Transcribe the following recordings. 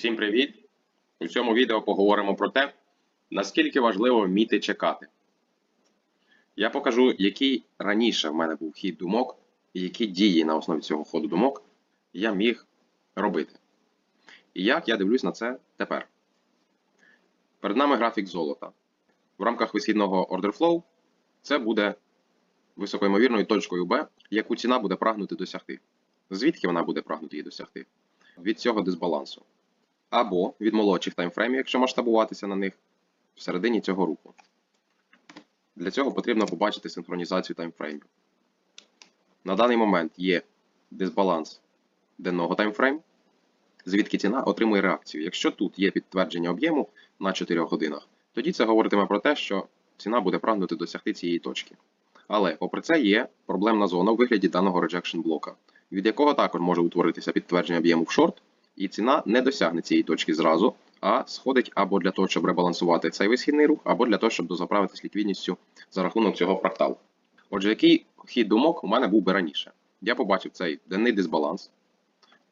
Всім привіт! У цьому відео поговоримо про те, наскільки важливо вміти чекати. Я покажу, який раніше в мене був хід думок, і які дії на основі цього ходу думок я міг робити. І як я дивлюсь на це тепер. Перед нами графік золота. В рамках висхідного order flow це буде високоймовірною точкою B, яку ціна буде прагнути досягти. Звідки вона буде прагнути її досягти? Від цього дисбалансу або від молодших таймфреймів, якщо масштабуватися на них всередині цього руху. Для цього потрібно побачити синхронізацію таймфреймів. На даний момент є дисбаланс денного таймфрейм, звідки ціна отримує реакцію. Якщо тут є підтвердження об'єму на 4 годинах, тоді це говоритиме про те, що ціна буде прагнути досягти цієї точки. Але, попри це, є проблемна зона у вигляді даного rejection блока, від якого також може утворитися підтвердження об'єму в шорт, і ціна не досягне цієї точки зразу, а сходить або для того, щоб ребалансувати цей висхідний рух, або для того, щоб дозаправитись ліквідністю за рахунок цього фракталу. Отже, який хід думок у мене був би раніше? Я побачив цей денний дисбаланс,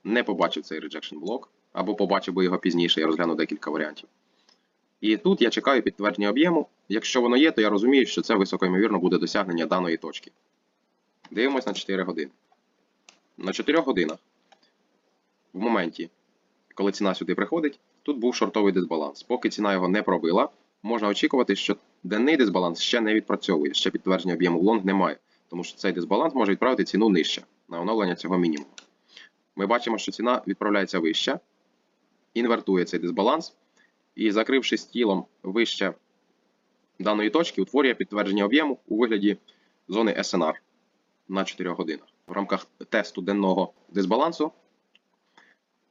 не побачив цей rejection блок, або побачив би його пізніше, я розгляну декілька варіантів. І тут я чекаю підтвердження об'єму. Якщо воно є, то я розумію, що це високоймовірно буде досягнення даної точки. Дивимось на 4 години. На 4 годинах, в моменті, коли ціна сюди приходить, тут був шортовий дисбаланс. Поки ціна його не пробила, можна очікувати, що денний дисбаланс ще не відпрацьовує, ще підтвердження об'єму лонг немає, тому що цей дисбаланс може відправити ціну нижче на оновлення цього мінімуму. Ми бачимо, що ціна відправляється вище, інвертує цей дисбаланс, і, закрившись тілом вище даної точки, утворює підтвердження об'єму у вигляді зони SNR на 4 годинах. В рамках тесту денного дисбалансу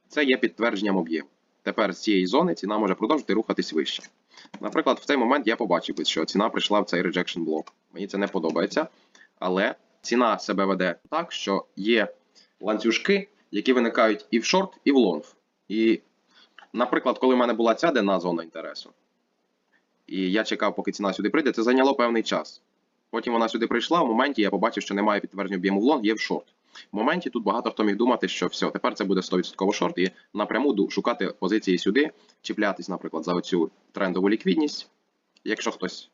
це є підтвердженням об'єму. Тепер з цієї зони ціна може продовжити рухатись вище. Наприклад, в цей момент я побачив, би, що ціна прийшла в цей rejection блок. Мені це не подобається, але ціна себе веде так, що є ланцюжки, які виникають і в шорт, і в лонг. І, наприклад, коли в мене була ця денна зона інтересу, і я чекав, поки ціна сюди прийде, це зайняло певний час. Потім вона сюди прийшла, в моменті я побачив, що немає підтвердження об'єму в лонг, є в шорт. В моменті тут багато хто міг думати, що все, тепер це буде 100% шорт, і напряму шукати позиції сюди, чіплятись, наприклад, за оцю трендову ліквідність. Якщо хтось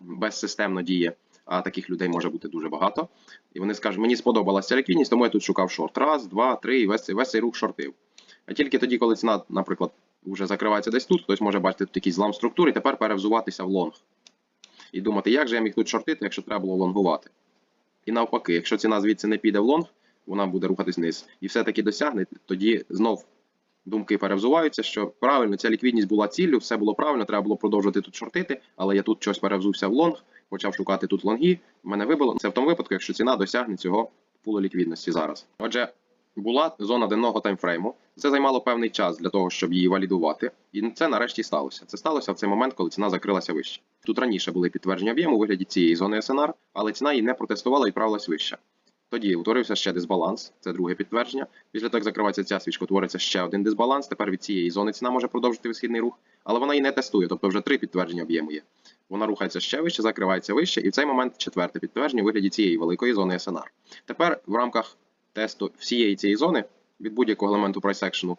безсистемно діє, а таких людей може бути дуже багато. І вони скажуть, мені сподобалася ліквідність, тому я тут шукав шорт. Раз, два, три, і весь, цей- весь цей рух шортив. А тільки тоді, коли ціна, наприклад, вже закривається десь тут, хтось може бачити тут якийсь злам структури, і тепер перевзуватися в лонг. І думати, як же я міг тут шортити, якщо треба було лонгувати. І навпаки, якщо ціна звідси не піде в лонг, вона буде рухатись вниз і все-таки досягне, тоді знов думки перевзуваються, що правильно, ця ліквідність була ціллю, все було правильно, треба було продовжувати тут шортити, але я тут щось перевзувся в лонг, почав шукати тут лонги, мене вибило. Це в тому випадку, якщо ціна досягне цього пулу ліквідності зараз. Отже, була зона денного таймфрейму. Це займало певний час для того, щоб її валідувати, і це нарешті сталося. Це сталося в цей момент, коли ціна закрилася вище. Тут раніше були підтвердження об'єму у вигляді цієї зони SNR, але ціна її не протестувала і відправилась вище. Тоді утворився ще дисбаланс, це друге підтвердження. Після того, як закривається ця свічка, утвориться ще один дисбаланс. Тепер від цієї зони ціна може продовжити висхідний рух, але вона її не тестує, тобто вже три підтвердження об'єму є. Вона рухається ще вище, закривається вище, і в цей момент четверте підтвердження у вигляді цієї великої зони SNR. Тепер в рамках тесту всієї цієї зони від будь-якого елементу прайс-екшену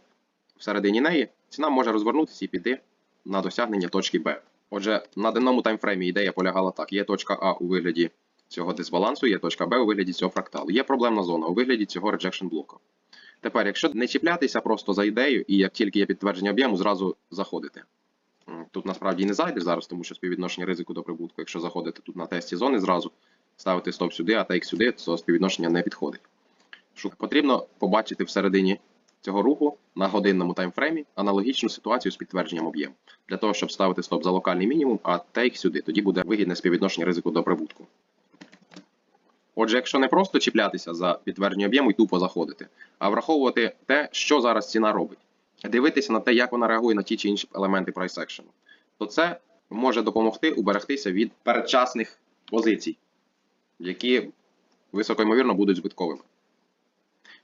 всередині неї ціна може розвернутися і піти на досягнення точки Б. Отже, на денному таймфреймі ідея полягала так: є точка А у вигляді цього дисбалансу, є точка Б у вигляді цього фракталу. Є проблемна зона у вигляді цього rejection блоку. Тепер, якщо не чіплятися просто за ідею, і як тільки є підтвердження об'єму, зразу заходити. Тут насправді не зайдеш зараз, тому що співвідношення ризику до прибутку, якщо заходити тут на тесті зони зразу, ставити стоп сюди, а тейк сюди, то співвідношення не підходить. Що Потрібно побачити всередині цього руху на годинному таймфреймі аналогічну ситуацію з підтвердженням об'єму. Для того, щоб ставити стоп за локальний мінімум, а тейк сюди, тоді буде вигідне співвідношення ризику до прибутку. Отже, якщо не просто чіплятися за підтвердження об'єму і тупо заходити, а враховувати те, що зараз ціна робить, дивитися на те, як вона реагує на ті чи інші елементи price action, то це може допомогти уберегтися від передчасних позицій, які високоймовірно будуть збитковими.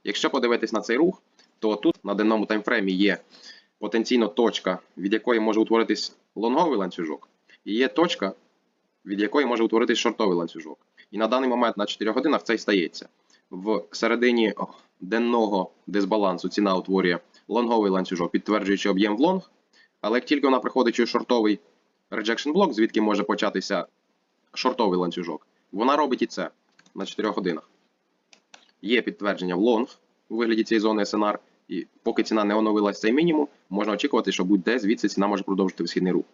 Якщо подивитись на цей рух, то тут на денному таймфреймі є потенційно точка, від якої може утворитись лонговий ланцюжок, і є точка, від якої може утворитись шортовий ланцюжок. І на даний момент на 4 годинах це й стається. В середині денного дисбалансу ціна утворює лонговий ланцюжок, підтверджуючи об'єм в лонг. Але як тільки вона приходить у шортовий rejection блок, звідки може початися шортовий ланцюжок, вона робить і це на 4 годинах. Є підтвердження в лонг у вигляді цієї зони SNR, і поки ціна не оновилась цей мінімум, можна очікувати, що будь-де звідси ціна може продовжити висхідний рух.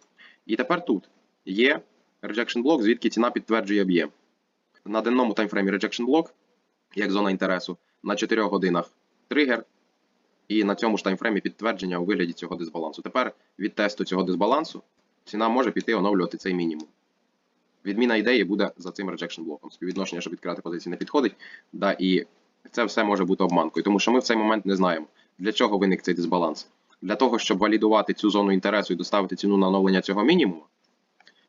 І тепер тут є rejection блок, звідки ціна підтверджує об'єм. На денному таймфреймі rejection блок, як зона інтересу, на 4 годинах тригер, і на цьому ж таймфреймі підтвердження у вигляді цього дисбалансу. Тепер від тесту цього дисбалансу ціна може піти оновлювати цей мінімум. Відміна ідеї буде за цим rejection блоком. Співвідношення, щоб відкривати позиції, не підходить. Да, і це все може бути обманкою, тому що ми в цей момент не знаємо, для чого виник цей дисбаланс. Для того, щоб валідувати цю зону інтересу і доставити ціну на оновлення цього мінімуму,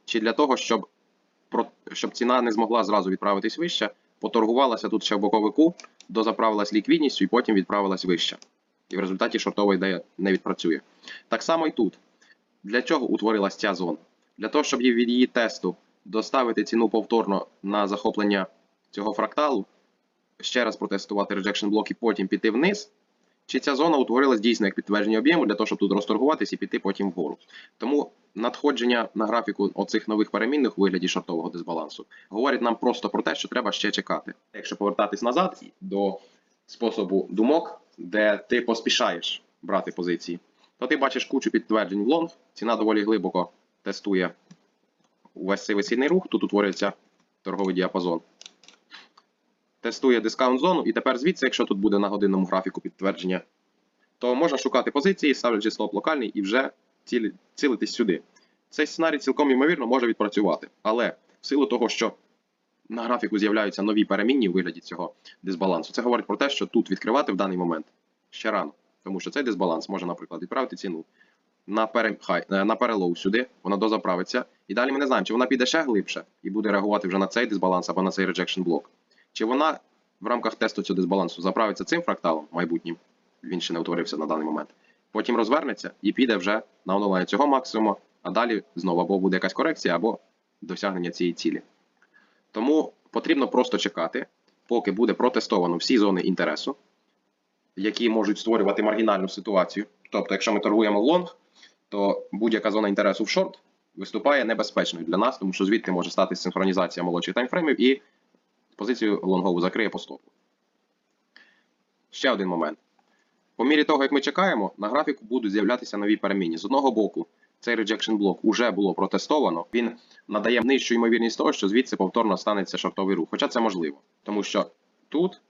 чи для того, щоб, щоб ціна не змогла зразу відправитись вище, поторгувалася тут ще в боковику, дозаправилась ліквідністю і потім відправилась вище. І в результаті шортова ідея не відпрацює. Так само і тут. Для чого утворилась ця зона? Для того, щоб від її тесту доставити ціну повторно на захоплення цього фракталу, ще раз протестувати rejection блок і потім піти вниз. Чи ця зона утворилась дійсно як підтвердження об'єму для того, щоб тут розторгуватись і піти потім вгору. Тому надходження на графіку оцих нових перемінних у вигляді шортового дисбалансу говорить нам просто про те, що треба ще чекати. Якщо повертатись назад до способу думок, де ти поспішаєш брати позиції, то ти бачиш кучу підтверджень в лонг, ціна доволі глибоко тестує увесь цей висільний рух, тут утворюється торговий діапазон. Тестує дискаунт зону, і тепер звідси, якщо тут буде на годинному графіку підтвердження, то можна шукати позиції, ставлячи стоп локальний і вже цілитись сюди. Цей сценарій цілком ймовірно може відпрацювати, але в силу того, що на графіку з'являються нові перемінні у вигляді цього дисбалансу, це говорить про те, що тут відкривати в даний момент ще рано, тому що цей дисбаланс може, наприклад, відправити ціну на, пере, е, перелоу сюди, вона дозаправиться, і далі ми не знаємо, чи вона піде ще глибше і буде реагувати вже на цей дисбаланс або на цей rejection блок. Чи вона в рамках тесту цього дисбалансу заправиться цим фракталом майбутнім, він ще не утворився на даний момент. Потім розвернеться і піде вже на оновлення цього максимуму, а далі знову або буде якась корекція, або досягнення цієї цілі. Тому потрібно просто чекати, поки буде протестовано всі зони інтересу, які можуть створювати маргінальну ситуацію. Тобто, якщо ми торгуємо лонг, то будь-яка зона інтересу в шорт виступає небезпечною для нас, тому що звідти може стати синхронізація молодших таймфреймів і позицію лонгову закриє по стопу. Ще один момент. По мірі того, як ми чекаємо, на графіку будуть з'являтися нові перемінні. З одного боку, цей rejection блок уже було протестовано. Він надає нижчу ймовірність того, що звідси повторно станеться шортовий рух. Хоча це можливо, тому що тут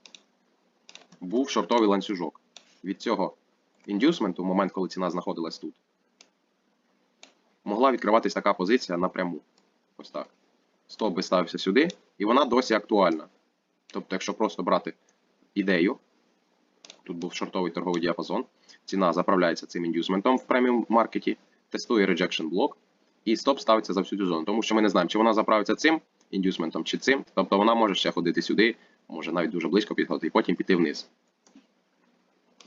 був шортовий ланцюжок. Від цього індюсменту, в момент, коли ціна знаходилась тут, могла відкриватись така позиція напряму. Ось так. Стоп би ставився сюди, і вона досі актуальна. Тобто, якщо просто брати ідею, тут був шортовий торговий діапазон, ціна заправляється цим індюсментом в преміум маркеті, тестує rejection блок, і стоп ставиться за всю цю зону. Тому що ми не знаємо, чи вона заправиться цим індюсментом, чи цим. Тобто вона може ще ходити сюди, може навіть дуже близько підходити, і потім піти вниз.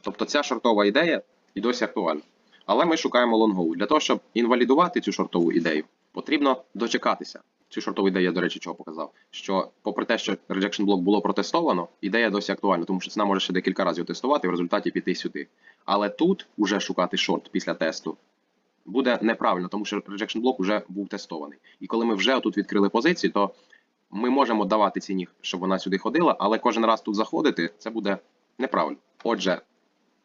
Тобто ця шортова ідея і досі актуальна. Але ми шукаємо лонгову. Для того, щоб інвалідувати цю шортову ідею, потрібно дочекатися. Цю шортову ідею я, до речі, чого показав. Що, попри те, що rejection блок було протестовано, ідея досі актуальна, тому що ціна може ще декілька разів тестувати і в результаті піти сюди. Але тут уже шукати шорт після тесту буде неправильно, тому що rejection блок вже був тестований. І коли ми вже тут відкрили позиції, то ми можемо давати ціні, щоб вона сюди ходила, але кожен раз тут заходити це буде неправильно. Отже,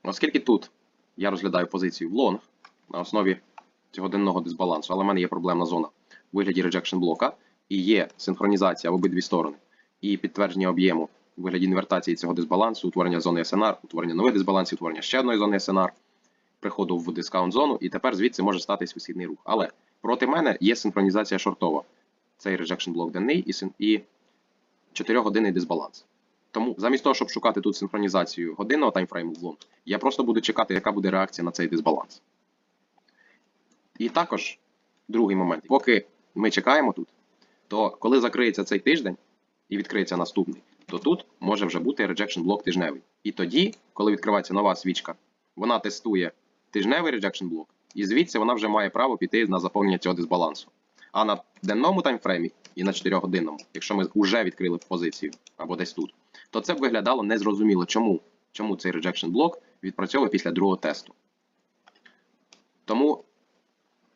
оскільки тут я розглядаю позицію в лонг на основі цього денного дисбалансу, але в мене є проблемна зона у вигляді rejection блока, і є синхронізація в обидві сторони, і підтвердження об'єму у вигляді інвертації цього дисбалансу, утворення зони SNR, утворення нових дисбалансів, утворення ще одної зони SNR, приходу в дискаунт зону, і тепер звідси може статись висхідний рух. Але проти мене є синхронізація шортова. Цей rejection блок денний і, і 4-годинний дисбаланс. Тому замість того, щоб шукати тут синхронізацію годинного таймфрейму в лонг, я просто буду чекати, яка буде реакція на цей дисбаланс. І також другий момент. Поки ми чекаємо тут, то коли закриється цей тиждень і відкриється наступний, то тут може вже бути rejection блок тижневий. І тоді, коли відкривається нова свічка, вона тестує тижневий rejection блок, і звідси вона вже має право піти на заповнення цього дисбалансу. А на денному таймфреймі і на 4-годинному, якщо ми вже відкрили позицію або десь тут, то це б виглядало незрозуміло, чому, чому цей rejection блок відпрацьовує після другого тесту. Тому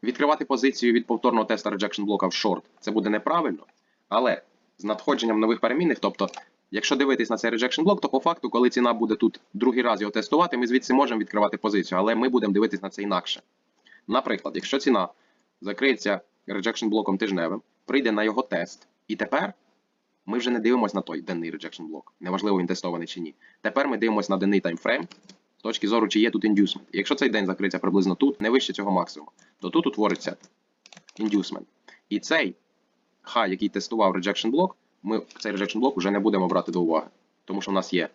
відкривати позицію від повторного теста rejection блока в шорт це буде неправильно, але з надходженням нових перемінних, тобто, якщо дивитись на цей rejection блок, то по факту, коли ціна буде тут другий раз його тестувати, ми звідси можемо відкривати позицію, але ми будемо дивитись на це інакше. Наприклад, якщо ціна закриється rejection блоком тижневим, прийде на його тест, і тепер ми вже не дивимося на той денний rejection блок. Неважливо, він тестований чи ні. Тепер ми дивимося на денний таймфрейм точки зору, чи є тут inducement. І якщо цей день закриється приблизно тут, не вище цього максимуму, то тут утвориться inducement. І цей хай, який тестував rejection блок, ми цей rejection блок вже не будемо брати до уваги. Тому що в нас є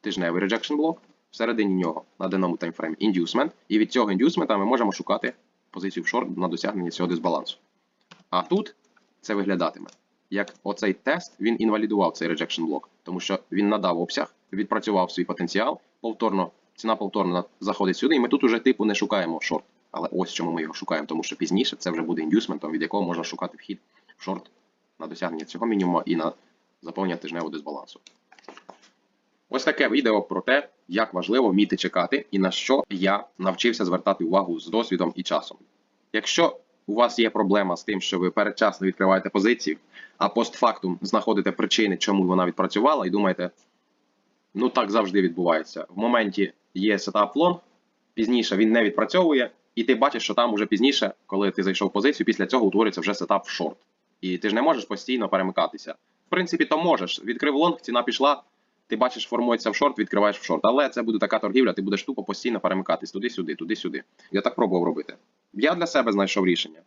тижневий rejection блок, всередині нього на денному таймфреймі inducement, і від цього inducement ми можемо шукати позицію в шорт на досягнення цього дисбалансу. А тут це виглядатиме. Як оцей тест він інвалідував цей rejection блок, тому що він надав обсяг, відпрацював свій потенціал, повторно, ціна повторно заходить сюди, і ми тут уже типу не шукаємо шорт. Але ось чому ми його шукаємо, тому що пізніше це вже буде індюсментом, від якого можна шукати вхід в шорт на досягнення цього мінімуму і на заповнення тижневого дисбалансу. Ось таке відео про те, як важливо вміти чекати і на що я навчився звертати увагу з досвідом і часом. Якщо у вас є проблема з тим, що ви передчасно відкриваєте позицію, а постфактум знаходите причини, чому вона відпрацювала, і думаєте, ну так завжди відбувається. В моменті є сетап лонг, пізніше він не відпрацьовує, і ти бачиш, що там уже пізніше, коли ти зайшов в позицію, після цього утворюється вже сетап шорт. І ти ж не можеш постійно перемикатися. В принципі, то можеш. Відкрив лонг, ціна пішла, ти бачиш, формується в шорт, відкриваєш в шорт. Але це буде така торгівля, ти будеш тупо постійно перемикатись туди-сюди, туди-сюди. Я так пробував робити. Я для себе знайшов рішення.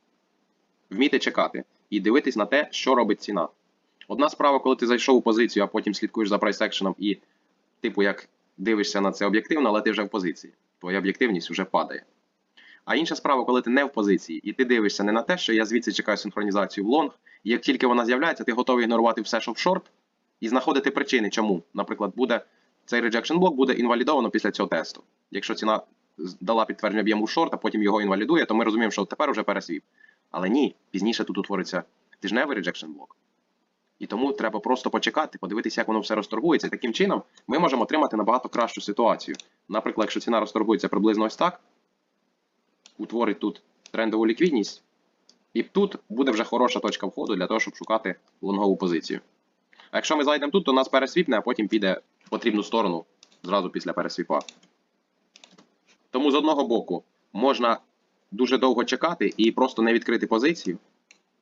Вміти чекати і дивитись на те, що робить ціна. Одна справа, коли ти зайшов у позицію, а потім слідкуєш за прайс-екшеном і, типу, як дивишся на це об'єктивно, але ти вже в позиції. Твоя об'єктивність вже падає. А інша справа, коли ти не в позиції, і ти дивишся не на те, що я звідси чекаю синхронізацію в лонг, і як тільки вона з'являється, ти готовий ігнорувати все, що в шорт, і знаходити причини, чому, наприклад, буде цей rejection блок буде інвалідовано після цього тесту. Якщо ціна дала підтвердження об'єму шорт, а потім його інвалідує, то ми розуміємо, що тепер вже пересвіп. Але ні, пізніше тут утвориться тижневий rejection блок. І тому треба просто почекати, подивитися, як воно все розторгується. Таким чином ми можемо отримати набагато кращу ситуацію. Наприклад, якщо ціна розторгується приблизно ось так, утворить тут трендову ліквідність, і тут буде вже хороша точка входу для того, щоб шукати лонгову позицію. А якщо ми зайдемо тут, то нас пересвіпне, а потім піде в потрібну сторону зразу після пересвіпа. Тому з одного боку можна дуже довго чекати і просто не відкрити позицію.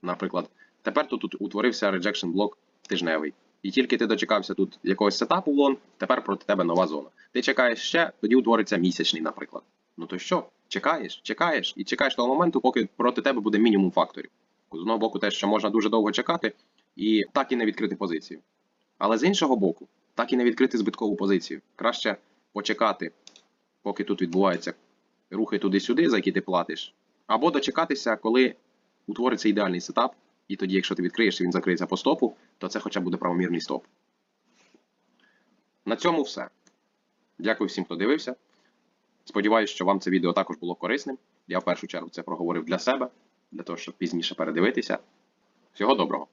Наприклад, тепер тут утворився rejection блок тижневий. І тільки ти дочекався тут якогось сетапу в лон, тепер проти тебе нова зона. Ти чекаєш ще, тоді утвориться місячний, наприклад. Ну то що? Чекаєш, чекаєш і чекаєш того моменту, поки проти тебе буде мінімум факторів. З одного боку, те, що можна дуже довго чекати, і так і не відкрити позицію. Але з іншого боку, так і не відкрити збиткову позицію. Краще почекати, поки тут відбуваються рухи туди-сюди, за які ти платиш, або дочекатися, коли утвориться ідеальний сетап, і тоді, якщо ти відкриєш і він закриється по стопу, то це хоча буде правомірний стоп. На цьому все. Дякую всім, хто дивився. Сподіваюсь, що вам це відео також було корисним. Я в першу чергу це проговорив для себе, для того, щоб пізніше передивитися. Всього доброго!